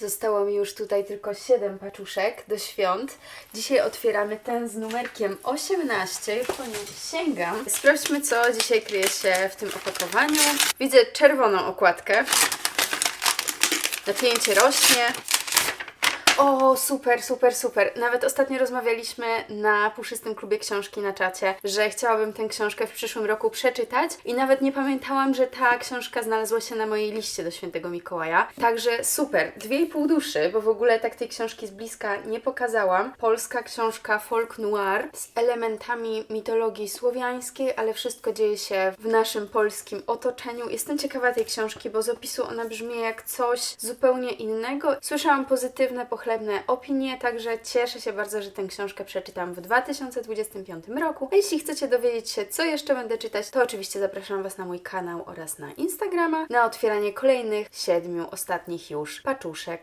Zostało mi już tutaj tylko 7 paczuszek do świąt. Dzisiaj otwieramy ten z numerkiem 18. Już po nim sięgam. Sprawdźmy, co dzisiaj kryje się w tym opakowaniu. Widzę czerwoną okładkę. Napięcie rośnie. O, super, super, super. Nawet ostatnio rozmawialiśmy na puszystym klubie książki na czacie, że chciałabym tę książkę w przyszłym roku przeczytać i nawet nie pamiętałam, że ta książka znalazła się na mojej liście do świętego Mikołaja. Także super. Dwie i pół duszy, bo w ogóle tak tej książki z bliska nie pokazałam. Polska książka folk noir z elementami mitologii słowiańskiej, ale wszystko dzieje się w naszym polskim otoczeniu. Jestem ciekawa tej książki, bo z opisu ona brzmi jak coś zupełnie innego. Słyszałam pozytywne, pochlebne opinie, także cieszę się bardzo, że tę książkę przeczytam w 2025 roku. A jeśli chcecie dowiedzieć się, co jeszcze będę czytać, to oczywiście zapraszam Was na mój kanał oraz na Instagrama na otwieranie kolejnych siedmiu ostatnich już paczuszek.